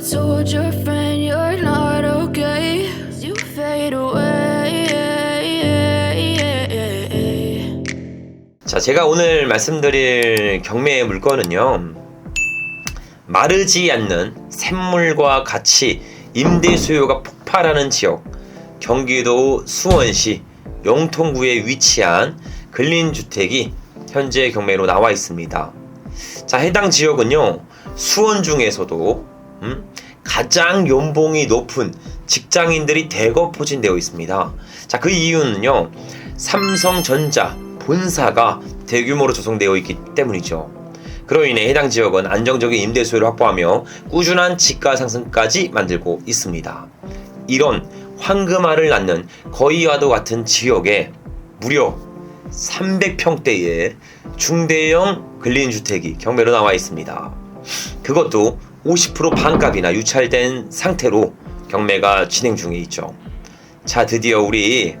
told your friend you're not okay. You fade away. 자, 제가 오늘 말씀드릴 경매의 물건은요. 마르지 않는 샘물과 같이 임대 수요가 폭발하는 지역, 경기도 수원시 영통구에 위치한 근린주택이 현재 경매로 나와 있습니다. 자, 해당 지역은요, 수원 중에서도 음, 가장 연봉이 높은 직장인들이 대거 포진되어 있습니다. 자, 그 이유는요, 삼성전자 본사가 대규모로 조성되어 있기 때문이죠. 그로 인해 해당 지역은 안정적인 임대 수요를 확보하며 꾸준한 집가 상승까지 만들고 있습니다. 이런 황금알을 낳는 거의와도 같은 지역에 무려 300평대의 중대형 근린주택이 경매로 나와 있습니다. 그것도 50% 반값이나 유찰된 상태로 경매가 진행 중에 있죠. 자, 드디어 우리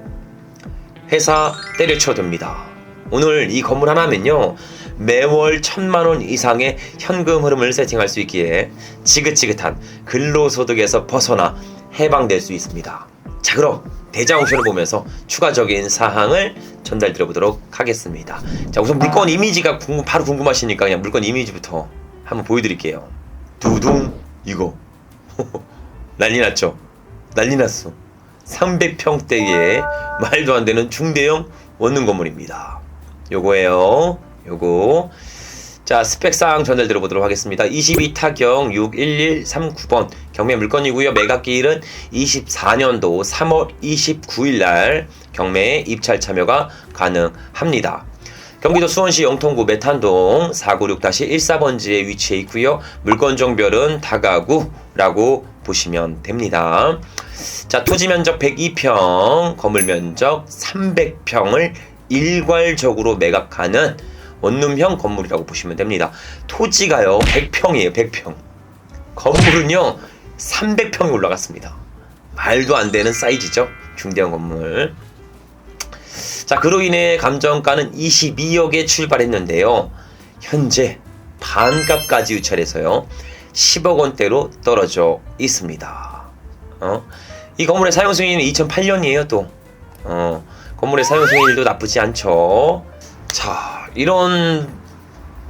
회사 때려쳐듭니다. 오늘 이 건물 하나면요. 매월 천만 원 이상의 현금 흐름을 세팅할 수 있기에 지긋지긋한 근로소득에서 벗어나 해방될 수 있습니다. 자, 그럼 대장 옵션을 보면서 추가적인 사항을 전달 드려 보도록 하겠습니다. 자, 우선 물건 이미지가 궁금, 바로 궁금하시니까 그냥 물건 이미지부터 한번 보여드릴게요. 두둥 이거 난리 났죠? 난리 났어. 300평대의 말도 안 되는 중대형 원룸 건물입니다. 요거예요. 요거. 자, 스펙상 전달 들어보도록 하겠습니다. 22타경 61139번 경매 물건이고요. 매각기일은 24년도 3월 29일 날 경매에 입찰 참여가 가능합니다. 경기도 수원시 영통구 메탄동 496-14번지에 위치해 있고요. 물건 종별은 다가구라고 보시면 됩니다. 자, 토지 면적 102평, 건물 면적 300평을 일괄적으로 매각하는 원룸형 건물이라고 보시면 됩니다. 토지가요, 100평이에요, 100평. 건물은요, 300평이 올라갔습니다. 말도 안 되는 사이즈죠. 중대형 건물. 자, 그로 인해 감정가는 22억에 출발했는데요. 현재 반값까지 유찰해서요. 10억 원대로 떨어져 있습니다. 어? 이 건물의 사용 승인은 2008년이에요, 또. 어, 건물의 사용 승인일도 나쁘지 않죠. 자, 이런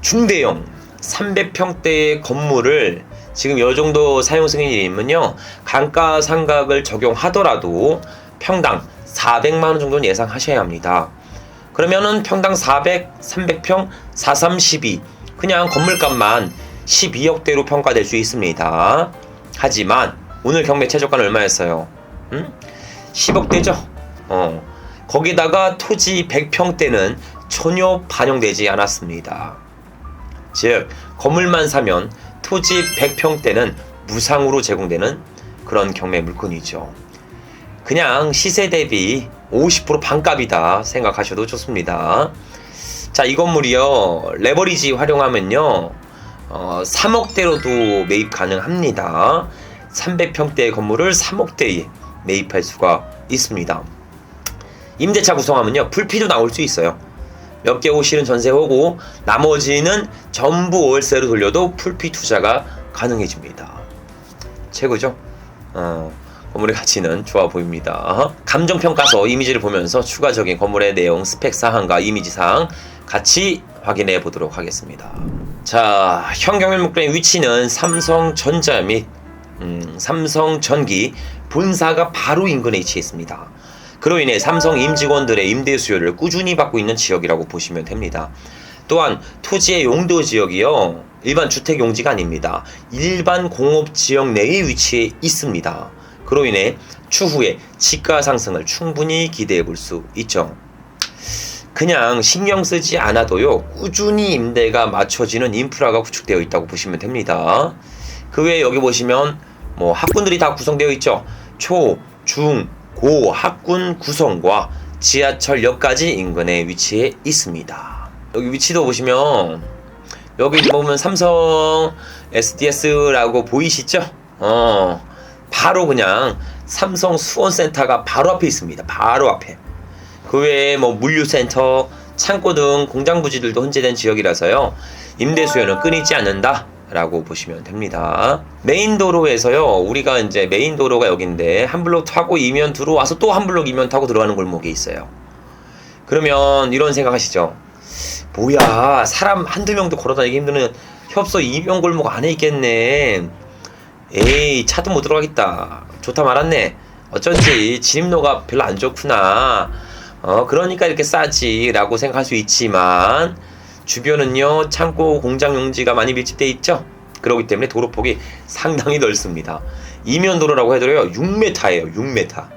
중대형 300평대의 건물을 지금 이 정도 사용 승인이면요. 감가상각을 적용하더라도 평당 400만 원 정도는 예상하셔야 합니다. 그러면은 평당 400, 300평, 4312 그냥 건물값만 12억대로 평가될 수 있습니다. 하지만 오늘 경매 최저가는 얼마였어요? 음? 10억대죠? 어. 거기다가 토지 100평대는 전혀 반영되지 않았습니다. 즉, 건물만 사면 토지 100평대는 무상으로 제공되는 그런 경매 물건이죠. 그냥 시세 대비 50% 반값이다 생각하셔도 좋습니다. 자, 이 건물이요. 레버리지 활용하면요. 어, 3억대로도 매입 가능합니다. 300평대 건물을 3억대에 매입할 수가 있습니다. 임대차 구성하면요. 불피도 나올 수 있어요. 몇 개 호실은 전세호고 나머지는 전부 월세로 돌려도 풀피 투자가 가능해집니다. 최고죠? 어, 건물의 가치는 좋아 보입니다. 감정평가서 이미지를 보면서 추가적인 건물의 내용, 스펙 사항과 이미지 사항 같이 확인해 보도록 하겠습니다. 자, 현 경매 물건의 위치는 삼성전자 및 음, 삼성전기 본사가 바로 인근에 위치해 있습니다. 그로 인해 삼성 임직원들의 임대 수요를 꾸준히 받고 있는 지역이라고 보시면 됩니다. 또한 토지의 용도 지역이요. 일반 주택 용지가 아닙니다. 일반 공업 지역 내에 위치해 있습니다. 그로 인해 추후에 집가 상승을 충분히 기대해 볼 수 있죠. 그냥 신경 쓰지 않아도요. 꾸준히 임대가 맞춰지는 인프라가 구축되어 있다고 보시면 됩니다. 그 외에 여기 보시면 뭐 학군들이 다 구성되어 있죠. 초, 중, 고 학군 구성과 지하철역까지 인근에 위치해 있습니다. 여기 위치도 보시면 여기 보면 삼성 SDS라고 보이시죠? 어, 바로 그냥 삼성 수원센터가 바로 앞에 있습니다. 바로 앞에. 그 외에 뭐 물류센터, 창고 등 공장 부지들도 혼재된 지역이라서요. 임대 수요는 끊이지 않는다. 라고 보시면 됩니다. 메인 도로에서요, 우리가 이제 메인 도로가 여기인데, 한 블록 타고 이면 들어와서 또 한 블록 이면 타고 들어가는 골목이 있어요. 그러면 이런 생각 하시죠. 뭐야, 사람 한두 명도 걸어 다니기 힘드는 협소 이면 골목 안에 있겠네. 에이, 차도 못 들어가겠다. 좋다 말았네. 어쩐지 진입로가 별로 안 좋구나. 어, 그러니까 이렇게 싸지. 라고 생각할 수 있지만, 주변은요, 창고 공장 용지가 많이 밀집돼 있죠? 그렇기 때문에 도로폭이 상당히 넓습니다. 이면 도로라고 해도요, 6m예요, 6m.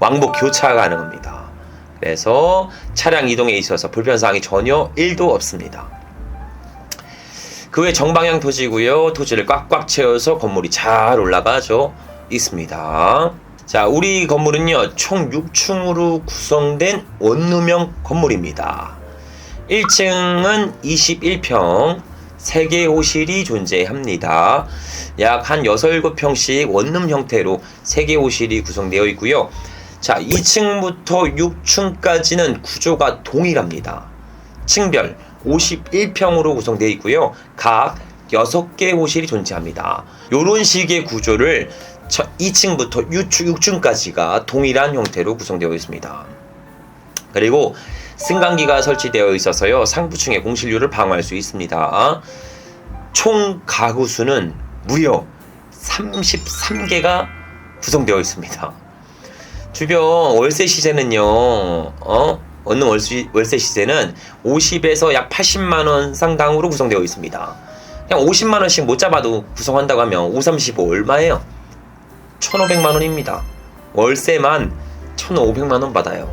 왕복 교차가 가능합니다. 그래서 차량 이동에 있어서 불편사항이 전혀 1도 없습니다. 그 외 정방향 토지고요. 토지를 꽉꽉 채워서 건물이 잘 올라가죠. 있습니다. 자, 우리 건물은요. 총 6층으로 구성된 원룸형 건물입니다. 1층은 21평, 3개 호실이 존재합니다. 약 한 6, 7평씩 원룸 형태로 3개 호실이 구성되어 있고요. 자, 2층부터 6층까지는 구조가 동일합니다. 층별 51평으로 구성되어 있고요. 각 6개 호실이 존재합니다. 이런 식의 구조를 2층부터 6층까지가 동일한 형태로 구성되어 있습니다. 그리고 승강기가 설치되어 있어서요. 상부층의 공실률을 방어할 수 있습니다. 총 가구 수는 무려 33개가 구성되어 있습니다. 주변 월세 시세는요, 어? 어느 월세, 월세 시세는 50에서 약 80만 원 상당으로 구성되어 있습니다. 그냥 50만 원씩 못 잡아도 구성한다고 하면 5, 35 얼마예요? 1,500만 원입니다. 월세만 1,500만 원 받아요.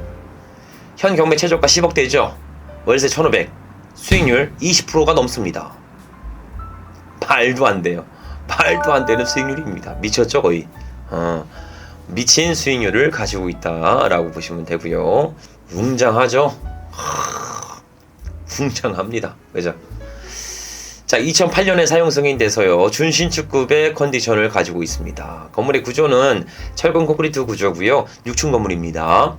현 경매 최저가 10억 대죠. 월세 1,500. 수익률 20%가 넘습니다. 말도 안 돼요. 말도 안 되는 수익률입니다. 미쳤죠 거의. 어, 미친 수익률을 가지고 있다라고 보시면 되고요. 웅장하죠. 하, 웅장합니다. 그죠? 자, 2008년에 사용 승인돼서요. 준신축급의 컨디션을 가지고 있습니다. 건물의 구조는 철근 콘크리트 구조고요. 6층 건물입니다.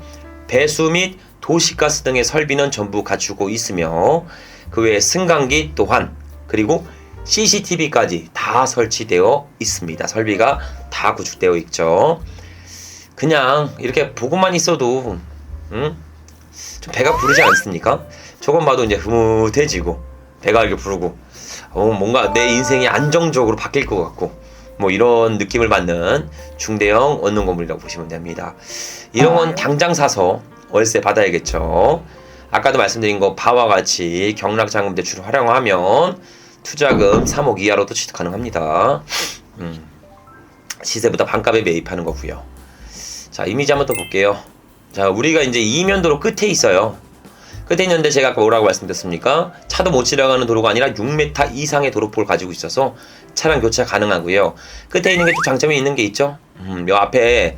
배수 및 도시가스 등의 설비는 전부 갖추고 있으며 그 외에 승강기 또한 그리고 CCTV까지 다 설치되어 있습니다. 설비가 다 구축되어 있죠. 그냥 이렇게 보고만 있어도 음? 좀 배가 부르지 않습니까? 저건 봐도 이제 흐뭇해지고 배가 이렇게 부르고 어, 뭔가 내 인생이 안정적으로 바뀔 것 같고 뭐 이런 느낌을 받는 중대형 원룸 건물이라고 보시면 됩니다. 이런 건 당장 사서 월세 받아야겠죠. 아까도 말씀드린 거 바와 같이 경락 자금 대출을 활용하면 투자금 3억 이하로도 취득 가능합니다. 음, 시세보다 반값에 매입하는 거고요. 자 이미지 한번 더 볼게요. 자 우리가 이제 이면도로 끝에 있어요. 끝에 있는데 제가 아까 뭐라고 말씀드렸습니까? 차도 못 지나가는 도로가 아니라 6m 이상의 도로폭을 가지고 있어서 차량 교차 가능하고요. 끝에 있는 게 또 장점이 있는 게 있죠. 음, 요 앞에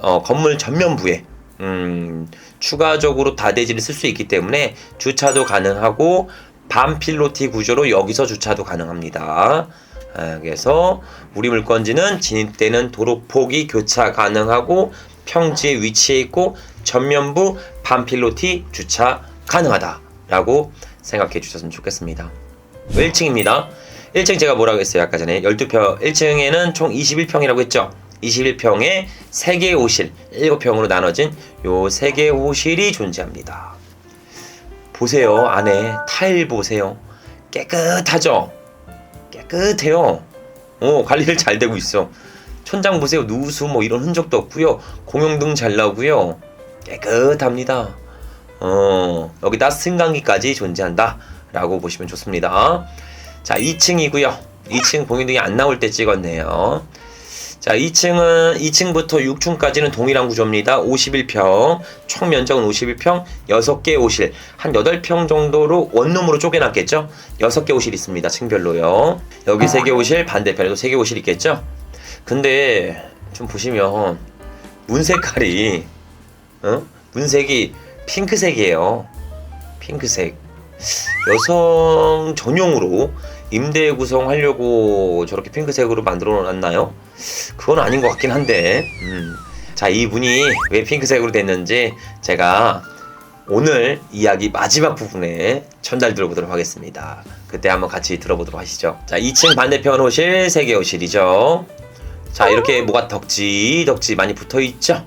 어, 건물 전면부에 음, 추가적으로 다대지를 쓸 수 있기 때문에 주차도 가능하고 반필로티 구조로 여기서 주차도 가능합니다. 아, 그래서 우리 물건지는 진입되는 도로폭이 교차 가능하고 평지에 위치해 있고 전면부 반필로티 주차 가능하다라고 생각해 주셨으면 좋겠습니다. 1층입니다. 1층 제가 뭐라고 했어요? 아까 전에 12평 1층에는 총 21평이라고 했죠. 21평에 3개의 호실 7평으로 나눠진 요 3개의 호실이 존재합니다. 보세요. 안에 타일 보세요. 깨끗하죠? 깨끗해요. 오, 관리를 잘 되고 있어. 천장 보세요. 누수 뭐 이런 흔적도 없고요. 공용등 잘 나오고요. 깨끗합니다. 어, 여기다 승강기까지 존재한다. 라고 보시면 좋습니다. 자, 2층이고요. 2층 공용등이 안 나올 때 찍었네요. 자, 2층은 2층부터 6층까지는 동일한 구조입니다. 51평, 총 면적은 51평, 6개 오실, 한 8평 정도로 원룸으로 쪼개놨겠죠? 6개 오실 있습니다. 층별로요. 여기 3개 오실, 반대편에도 3개 오실 있겠죠? 근데 좀 보시면 문 색깔이 어? 문색이 핑크색이에요. 핑크색. 여성 전용으로 임대 구성하려고 저렇게 핑크색으로 만들어 놨나요? 그건 아닌 것 같긴 한데. 음. 자, 이 문이 왜 핑크색으로 됐는지 제가 오늘 이야기 마지막 부분에 전달 들어보도록 하겠습니다. 그때 한번 같이 들어보도록 하시죠. 자, 2층 반대편 호실 3개 호실이죠. 자, 이렇게 뭐가 덕지 덕지 많이 붙어 있죠.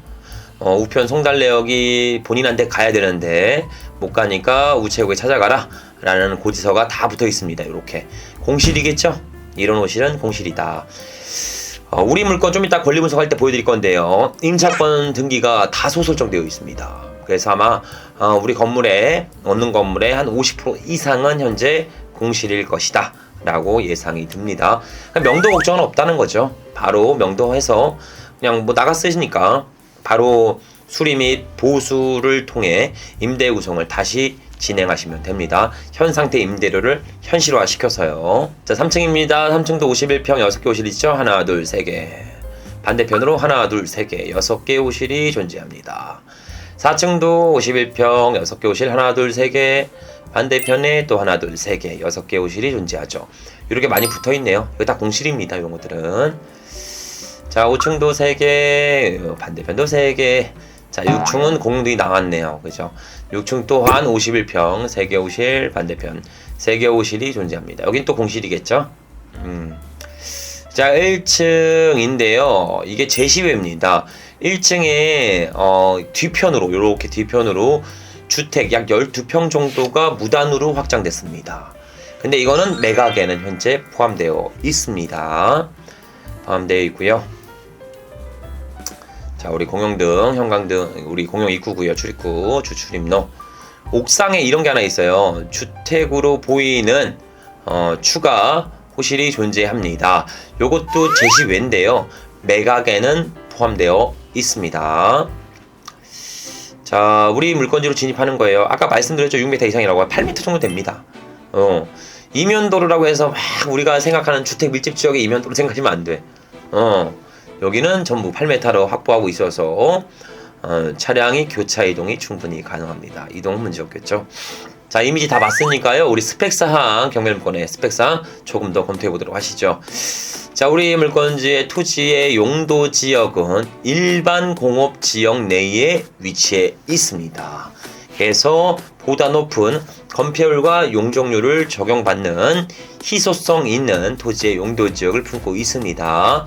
어, 우편 송달래역이 본인한테 가야 되는데 못 가니까 우체국에 찾아가라 라는 고지서가 다 붙어 있습니다. 이렇게 공실이겠죠? 이런 호실은 공실이다. 어, 우리 물건 좀 이따 권리 분석할 때 보여드릴 건데요. 임차권 등기가 다소 설정되어 있습니다. 그래서 아마 어, 우리 건물에 얻는 건물의 한 50% 이상은 현재 공실일 것이다. 라고 예상이 듭니다. 명도 걱정은 없다는 거죠. 바로 명도해서 그냥 뭐 나가 쓰시니까 바로 수리 및 보수를 통해 임대 구성을 다시 진행하시면 됩니다. 현 상태 임대료를 현실화 시켜서요. 자, 3층입니다. 3층도 51평 6개 호실 있죠? 하나, 둘, 세 개. 반대편으로 하나, 둘, 세 개, 6개 호실이 존재합니다. 4층도 51평 6개 호실 하나, 둘, 세 개. 반대편에 또 하나, 둘, 세 개, 6개 호실이 존재하죠. 이렇게 많이 붙어 있네요. 이거 다 공실입니다. 이런 것들은. 자, 5층도 3개, 반대편도 3개. 자, 6층은 공등이 나왔네요. 그죠? 6층 또한 51평, 3개 호실, 반대편 3개 호실이 존재합니다. 여긴 또 공실이겠죠? 음. 자, 1층인데요. 이게 제시회입니다. 1층에 어, 뒤편으로 이렇게 뒤편으로 주택 약 12평 정도가 무단으로 확장됐습니다. 근데 이거는 매각에는 현재 포함되어 있습니다. 포함되어 있고요. 자, 우리 공용등, 형광등, 우리 공용 입구고요. 출입구, 주출입로. 옥상에 이런 게 하나 있어요. 주택으로 보이는 어, 추가 호실이 존재합니다. 요것도 제시 외인데요. 매각에는 포함되어 있습니다. 자, 우리 물건지로 진입하는 거예요. 아까 말씀드렸죠. 6m 이상이라고 8m 정도 됩니다. 어, 이면도로라고 해서 막 우리가 생각하는 주택 밀집 지역의 이면도로 생각하시면 안 돼. 어, 여기는 전부 8m로 확보하고 있어서 어, 차량이 교차 이동이 충분히 가능합니다. 이동 문제 없겠죠. 자 이미지 다 봤으니까요. 우리 스펙사항 경매물건의 스펙사항 조금 더 검토해 보도록 하시죠. 자 우리 물건지의 토지의 용도 지역은 일반 공업 지역 내에 위치해 있습니다. 그래서 보다 높은 건폐율과 용적률을 적용받는 희소성 있는 토지의 용도 지역을 품고 있습니다.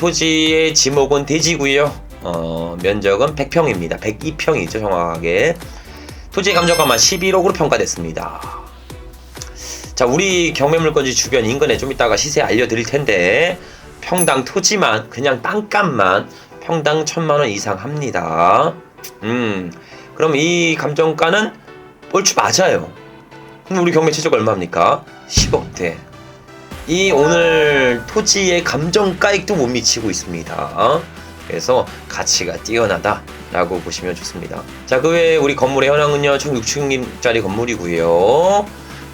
토지의 지목은 대지고요. 어, 면적은 100평입니다. 102평이죠, 정확하게. 토지 감정가만 11억으로 평가됐습니다. 자, 우리 경매물건지 주변 인근에 좀 이따가 시세 알려드릴 텐데 평당 토지만 그냥 땅값만 평당 천만 원 이상 합니다. 음, 그럼 이 감정가는 얼추 맞아요. 그럼 우리 경매 최저가 얼마입니까? 10억대. 이 오늘 토지의 감정가액도 못 미치고 있습니다. 그래서 가치가 뛰어나다 라고 보시면 좋습니다. 자, 그 외에 우리 건물의 현황은요, 총 6층짜리 건물이고요. 어,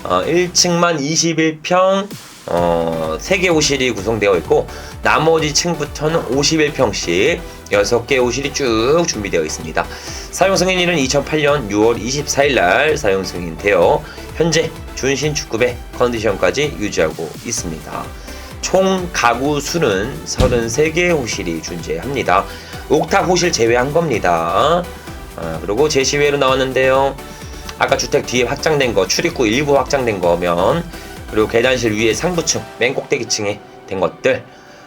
1층만 21평, 어, 3개 호실이 구성되어 있고, 나머지 층부터는 51평씩 6개 호실이 쭉 준비되어 있습니다. 사용 승인일은 2008년 6월 24일 날 사용 승인되어 현재 준신 축급의 컨디션까지 유지하고 있습니다. 총 가구 수는 33개 호실이 존재합니다. 옥탑 호실 제외한 겁니다. 아, 그리고 제시외로 나왔는데요. 아까 주택 뒤에 확장된 거, 출입구 일부 확장된 거면 그리고 계단실 위에 상부층, 맨 꼭대기층에 된 것들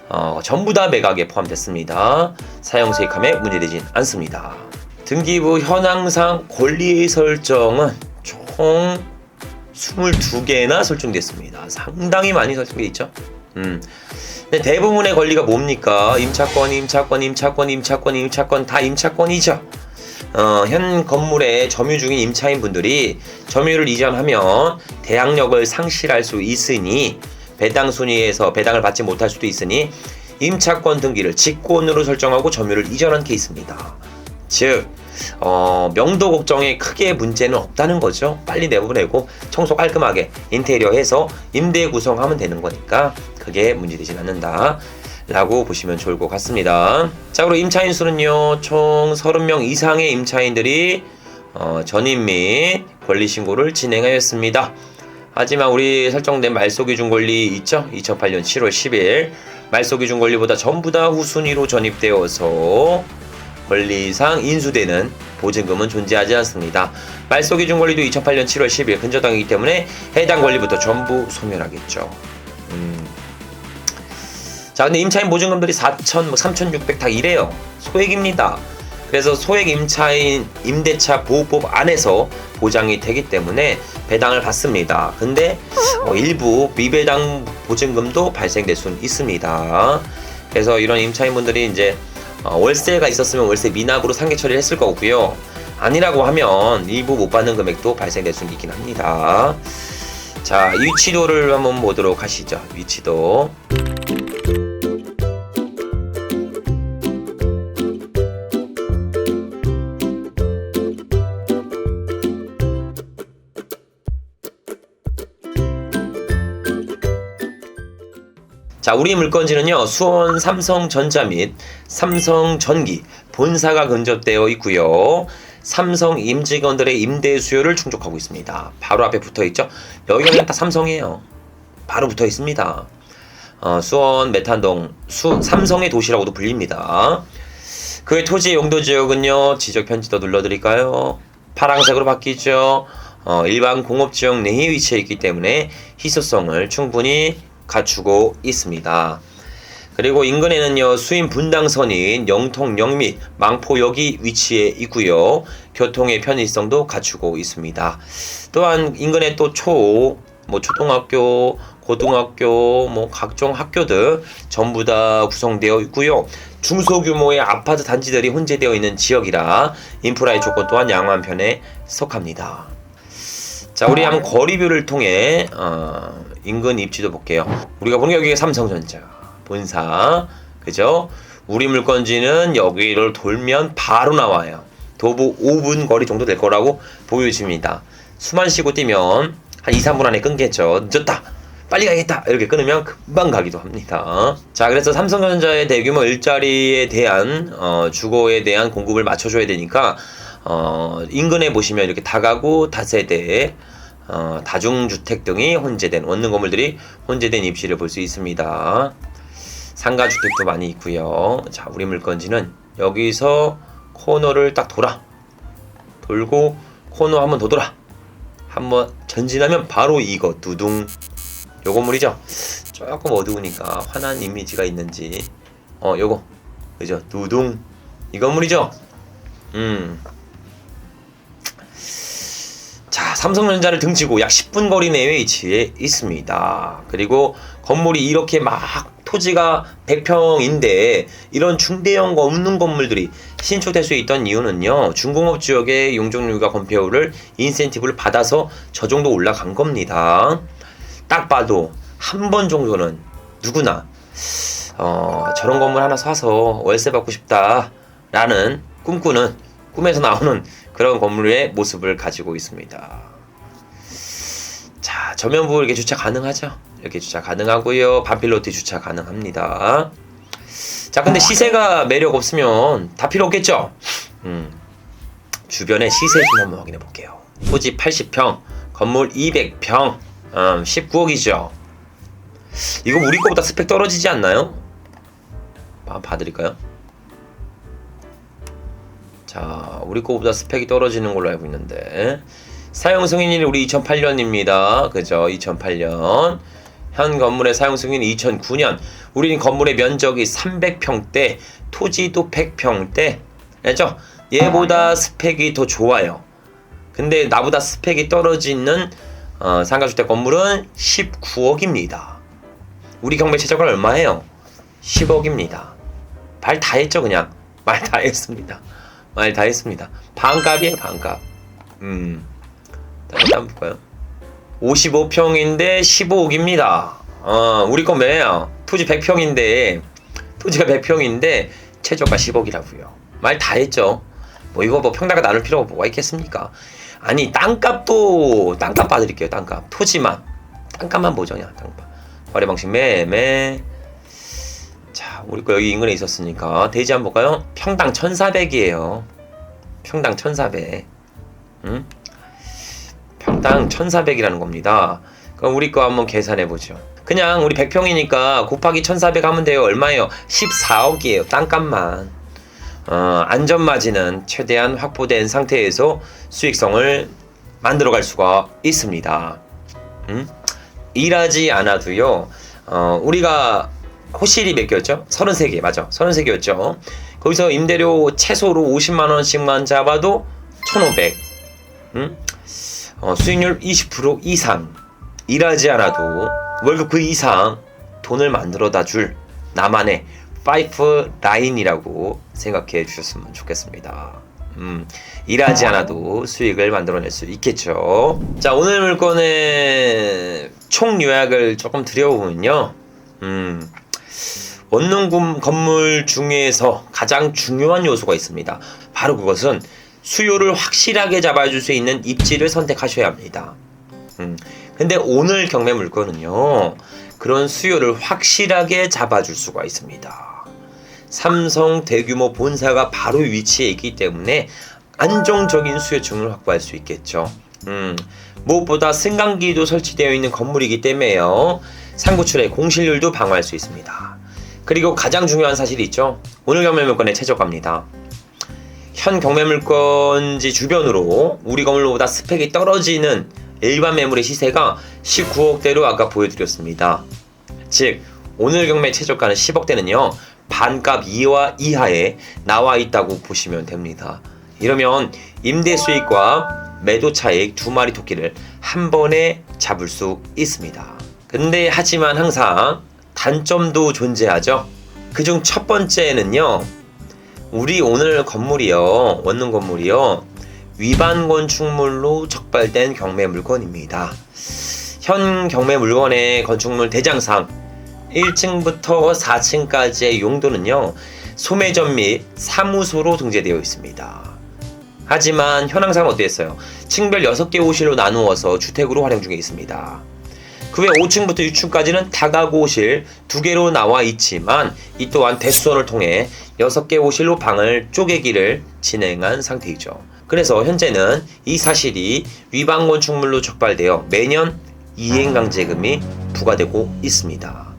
어, 전부 다 매각에 포함됐습니다. 사용 수익함에 문제되진 않습니다. 등기부 현황상 권리 설정은 총 22개나 설정됐습니다. 상당히 많이 설정돼 있죠. 음. 근데 대부분의 권리가 뭡니까? 임차권, 임차권, 임차권, 임차권, 임차권 다 임차권이죠. 어, 현 건물에 점유 중인 임차인 분들이 점유를 이전하면 대항력을 상실할 수 있으니 배당 순위에서 배당을 받지 못할 수도 있으니 임차권 등기를 직권으로 설정하고 점유를 이전한 케이스입니다. 즉 어, 명도 걱정에 크게 문제는 없다는 거죠. 빨리 내보내고 청소 깔끔하게 인테리어 해서 임대 구성하면 되는 거니까 크게 문제되진 않는다. 라고 보시면 좋을 것 같습니다. 자, 그리고 임차인 수는요, 총 30명 이상의 임차인들이 어, 전입 및 권리 신고를 진행하였습니다. 하지만 우리 설정된 말소기준 권리 있죠? 2008년 7월 10일 말소기준 권리보다 전부 다 후순위로 전입되어서 권리상 인수되는 보증금은 존재하지 않습니다. 말소기준 권리도 2008년 7월 10일 근저당이기 때문에 해당 권리부터 전부 소멸하겠죠. 음. 자, 근데 임차인 보증금들이 4천, 뭐 3,600 다 이래요. 소액입니다. 그래서 소액 임차인 임대차 보호법 안에서 보장이 되기 때문에 배당을 받습니다. 근데 어, 일부 미배당 보증금도 발생될 수 있습니다. 그래서 이런 임차인분들이 이제 어, 월세가 있었으면 월세 미납으로 상계 처리를 했을 거고요. 아니라고 하면 일부 못 받는 금액도 발생될 수 있긴 합니다. 자, 위치도를 한번 보도록 하시죠. 위치도. 자, 우리 물건지는요, 수원 삼성전자 및 삼성전기 본사가 근접되어 있고요. 삼성 임직원들의 임대 수요를 충족하고 있습니다. 바로 앞에 붙어 있죠. 여기가 그냥 다 삼성이에요. 바로 붙어 있습니다. 어, 수원 메탄동 수, 삼성의 도시라고도 불립니다. 그의 토지 용도 지역은요, 지적 편지도 눌러드릴까요? 파란색으로 바뀌죠. 어, 일반 공업 지역 내에 위치해 있기 때문에 희소성을 충분히 갖추고 있습니다. 그리고 인근에는요 수임 분당선인 영통역 및 망포역이 위치해 있고요 교통의 편의성도 갖추고 있습니다. 또한 인근에 또 초, 뭐 초등학교, 고등학교, 뭐 각종 학교들 전부 다 구성되어 있고요. 중소규모의 아파트 단지들이 혼재되어 있는 지역이라 인프라의 조건 또한 양호한 편에 속합니다. 자, 우리 한번 거리뷰를 통해 어, 인근 입지도 볼게요. 우리가 보는 게 여기가 삼성전자 본사, 그죠? 우리 물건지는 여기를 돌면 바로 나와요. 도보 5분 거리 정도 될 거라고 보여집니다. 숨만 쉬고 뛰면 한 2, 3분 안에 끊겠죠. 늦었다. 빨리 가야겠다. 이렇게 끊으면 금방 가기도 합니다. 자, 그래서 삼성전자의 대규모 일자리에 대한 어, 주거에 대한 공급을 맞춰줘야 되니까 어, 인근에 보시면 이렇게 다가구, 다세대, 어, 다중주택 등이 혼재된 원룸 건물들이 혼재된 입지를 볼 수 있습니다. 상가주택도 많이 있고요. 자, 우리 물건지는 여기서 코너를 딱 돌아 돌고 코너 한번 더 돌아 한번 전진하면 바로 이거 두둥 요 건물이죠. 조금 어두우니까 환한 이미지가 있는지 어 요거 그죠 두둥 이 건물이죠. 음. 삼성전자를 등지고 약 10분 거리 내에 위치해 있습니다. 그리고 건물이 이렇게 막 토지가 100평인데 이런 중대형과 없는 건물들이 신축될 수 있던 이유는요. 중공업 지역의 용적률과 건폐율을 인센티브를 받아서 저 정도 올라간 겁니다. 딱 봐도 한 번 정도는 누구나 어, 저런 건물 하나 사서 월세 받고 싶다라는 꿈꾸는 꿈에서 나오는 그런 건물의 모습을 가지고 있습니다. 자, 전면부 이렇게 주차 가능하죠? 이렇게 주차 가능하고요. 반필로티 주차 가능합니다. 자, 근데 시세가 매력 없으면 다 필요 없겠죠? 음, 주변의 시세 좀 한번 확인해 볼게요. 토지 80평, 건물 200평, 음, 19억이죠. 이거 우리 거보다 스펙 떨어지지 않나요? 한번 봐드릴까요? 자, 우리 거보다 스펙이 떨어지는 걸로 알고 있는데 사용 승인일이 우리 2008년입니다. 그죠? 2008년. 현 건물의 사용 승인이 2009년. 우리는 건물의 면적이 300평대, 토지도 100평대. 알죠? 얘보다 스펙이 더 좋아요. 근데 나보다 스펙이 떨어지는 어, 상가주택 건물은 19억입니다. 우리 경매 최저가 얼마예요? 10억입니다. 말 다 했죠, 그냥. 말 다 했습니다. 말 다 했습니다. 반값이에요, 반값. 음. 한번 볼까요? 55평인데 15억입니다. 어, 우리 건 매요. 토지 100평인데, 토지가 100평인데, 최저가 10억이라고요. 말 다 했죠. 뭐, 이거 뭐 평당가 나눌 필요가 뭐가 있겠습니까? 아니, 땅값도, 땅값 봐드릴게요, 땅값. 토지만. 땅값만 보정이야, 땅값. 거래 방식 매매. 자, 우리 거 여기 인근에 있었으니까 대지 한번 볼까요? 평당 1,400이에요. 평당 1,400. 응? 평당 1,400이라는 겁니다. 그럼 우리 거 한번 계산해 보죠. 그냥 우리 100평이니까 곱하기 1,400 하면 돼요. 얼마예요? 14억이에요. 땅값만. 어, 안전마진은 최대한 확보된 상태에서 수익성을 만들어갈 수가 있습니다. 음? 일하지 않아도요. 어, 우리가 호실이 몇 개였죠? 33개 맞아. 33개였죠. 거기서 임대료 최소로 50만 원씩만 잡아도 1,500. 음? 어, 수익률 20% 이상 일하지 않아도 월급 그 이상 돈을 만들어다 줄 나만의 파이프 라인이라고 생각해 주셨으면 좋겠습니다. 음, 일하지 않아도 수익을 만들어낼 수 있겠죠. 자, 오늘 물건의 총 요약을 조금 드려보면요. 음, 원룸 건물 중에서 가장 중요한 요소가 있습니다. 바로 그것은 수요를 확실하게 잡아줄 수 있는 입지를 선택하셔야 합니다. 음, 근데 오늘 경매 물건은요, 그런 수요를 확실하게 잡아줄 수가 있습니다. 삼성 대규모 본사가 바로 위치해 있기 때문에 안정적인 수요층을 확보할 수 있겠죠. 음, 무엇보다 승강기도 설치되어 있는 건물이기 때문에요. 상구출의 공실률도 방어할 수 있습니다. 그리고 가장 중요한 사실이 있죠. 오늘 경매 물건의 최저가입니다. 현 경매 물건지 주변으로 우리 건물보다 스펙이 떨어지는 일반 매물의 시세가 19억대로 아까 보여드렸습니다. 즉 오늘 경매 최저가는 10억대는요 반값 이하 이하에 나와 있다고 보시면 됩니다. 이러면 임대 수익과 매도 차익 두 마리 토끼를 한 번에 잡을 수 있습니다. 근데 하지만 항상 단점도 존재하죠. 그중 첫 번째는요. 우리 오늘 건물이요. 원룸 건물이요. 위반 건축물로 적발된 경매 물건입니다. 현 경매 물건의 건축물 대장상 1층부터 4층까지의 용도는요. 소매점 및 사무소로 등재되어 있습니다. 하지만 현황상 어땠어요? 층별 6개 호실로 나누어서 주택으로 활용 중에 있습니다. 그 외 5층부터 6층까지는 다가구 호실 2개로 나와 있지만 이 또한 대수선을 통해 6개 호실로 방을 쪼개기를 진행한 상태이죠. 그래서 현재는 이 사실이 위반 건축물로 적발되어 매년 이행강제금이 부과되고 있습니다.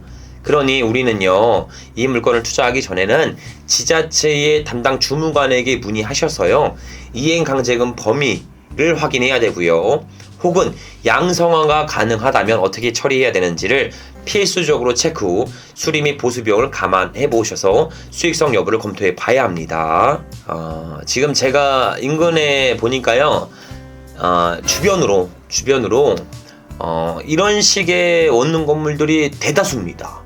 그러니 우리는요, 이 물건을 투자하기 전에는 지자체의 담당 주무관에게 문의하셔서요, 이행강제금 범위 를 확인해야 되고요. 혹은 양성화가 가능하다면 어떻게 처리해야 되는지를 필수적으로 체크 후 수리 및 보수 비용을 감안해 보셔서 수익성 여부를 검토해 봐야 합니다. 어, 지금 제가 인근에 보니까요, 어, 주변으로 주변으로 어, 이런 식의 원룸 건물들이 대다수입니다.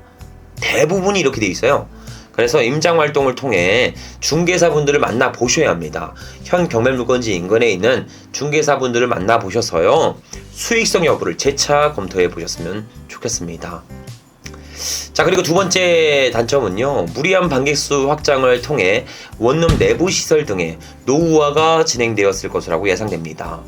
대부분이 이렇게 돼 있어요. 그래서 임장 활동을 통해 중개사분들을 만나 보셔야 합니다. 현 경매 물건지 인근에 있는 중개사분들을 만나 보셔서요. 수익성 여부를 재차 검토해 보셨으면 좋겠습니다. 자, 그리고 두 번째 단점은요. 무리한 반객수 확장을 통해 원룸 내부 시설 등의 노후화가 진행되었을 것이라고 예상됩니다.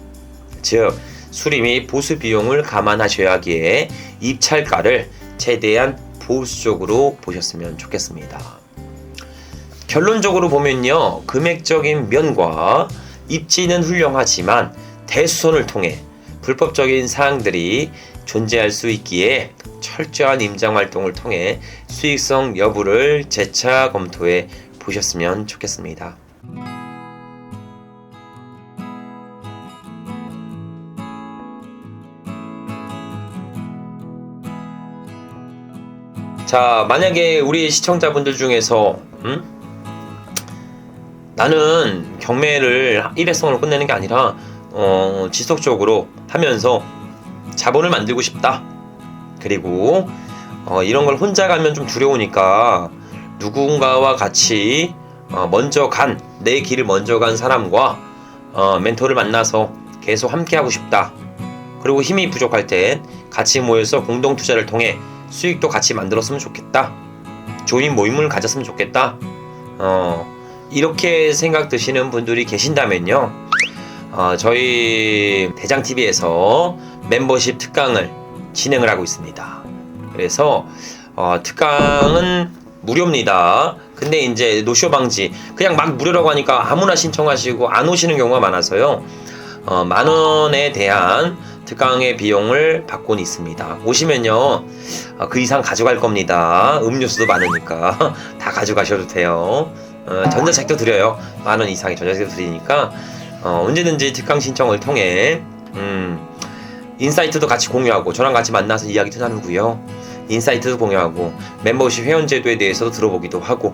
즉, 수리 및 보수 비용을 감안하셔야 하기에 입찰가를 최대한 보수적으로 보셨으면 좋겠습니다. 결론적으로 보면요. 금액적인 면과 입지는 훌륭하지만 대수선을 통해 불법적인 사항들이 존재할 수 있기에 철저한 임장 활동을 통해 수익성 여부를 재차 검토해 보셨으면 좋겠습니다. 자, 만약에 우리 시청자분들 중에서 음? 나는 경매를 일회성으로 끝내는 게 아니라 어, 지속적으로 하면서 자본을 만들고 싶다. 그리고 어, 이런 걸 혼자 가면 좀 두려우니까 누군가와 같이 어, 먼저 간 내 길을 먼저 간 사람과 어, 멘토를 만나서 계속 함께 하고 싶다. 그리고 힘이 부족할 땐 같이 모여서 공동 투자를 통해 수익도 같이 만들었으면 좋겠다. 조인 모임을 가졌으면 좋겠다. 어, 이렇게 생각 드시는 분들이 계신다면요. 어, 저희 대장TV에서 멤버십 특강을 진행을 하고 있습니다. 그래서 어, 특강은 무료입니다. 근데 이제 노쇼 방지 그냥 막 무료라고 하니까 아무나 신청하시고 안 오시는 경우가 많아서요. 어, 만 원에 대한 특강의 비용을 받고는 있습니다. 오시면요, 어, 그 이상 가져갈 겁니다. 음료수도 많으니까 다 가져가셔도 돼요. 어, 전자책도 드려요. 만 원 이상의 전자책도 드리니까 어, 언제든지 특강 신청을 통해 음, 인사이트도 같이 공유하고 저랑 같이 만나서 이야기도 나누고요. 인사이트도 공유하고 멤버십 회원 제도에 대해서도 들어보기도 하고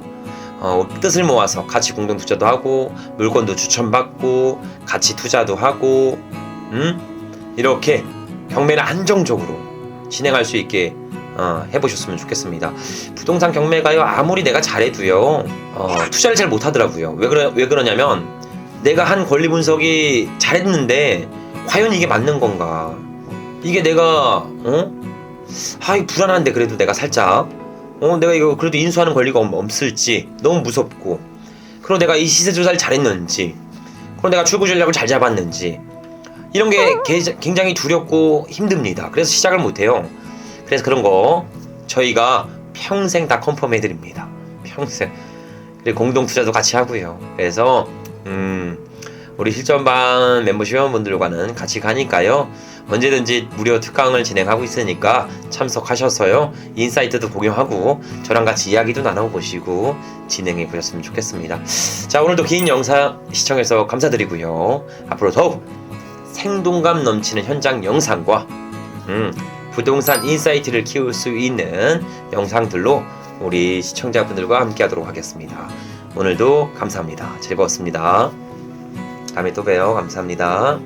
어, 뜻을 모아서 같이 공동 투자도 하고 물건도 추천받고 같이 투자도 하고 음? 이렇게 경매를 안정적으로 진행할 수 있게 어, 해보셨으면 좋겠습니다. 부동산 경매가요 아무리 내가 잘해도요 어, 투자를 잘 못하더라고요. 왜 그러 왜 그러냐면 내가 한 권리 분석이 잘했는데 과연 이게 맞는 건가? 이게 내가 어? 아이 불안한데 그래도 내가 살짝 어 내가 이거 그래도 인수하는 권리가 없- 없을지 너무 무섭고 그리고 내가 이 시세 조사를 잘했는지 그리고 내가 출구 전략을 잘 잡았는지 이런 게 게- 굉장히 두렵고 힘듭니다. 그래서 시작을 못해요. 그래서 그런 거 저희가 평생 다 컨펌 해 드립니다. 평생 그리고 공동 투자도 같이 하고요. 그래서 음 우리 실전반 멤버십 회원분들과는 같이 가니까요. 언제든지 무료 특강을 진행하고 있으니까 참석하셔서요. 인사이트도 공유하고 저랑 같이 이야기도 나눠보시고 진행해 보셨으면 좋겠습니다. 자, 오늘도 긴 영상 시청해서 감사드리고요. 앞으로 더욱 생동감 넘치는 현장 영상과 음, 부동산 인사이트를 키울 수 있는 영상들로 우리 시청자분들과 함께 하도록 하겠습니다. 오늘도 감사합니다. 즐거웠습니다. 다음에 또 봬요. 감사합니다.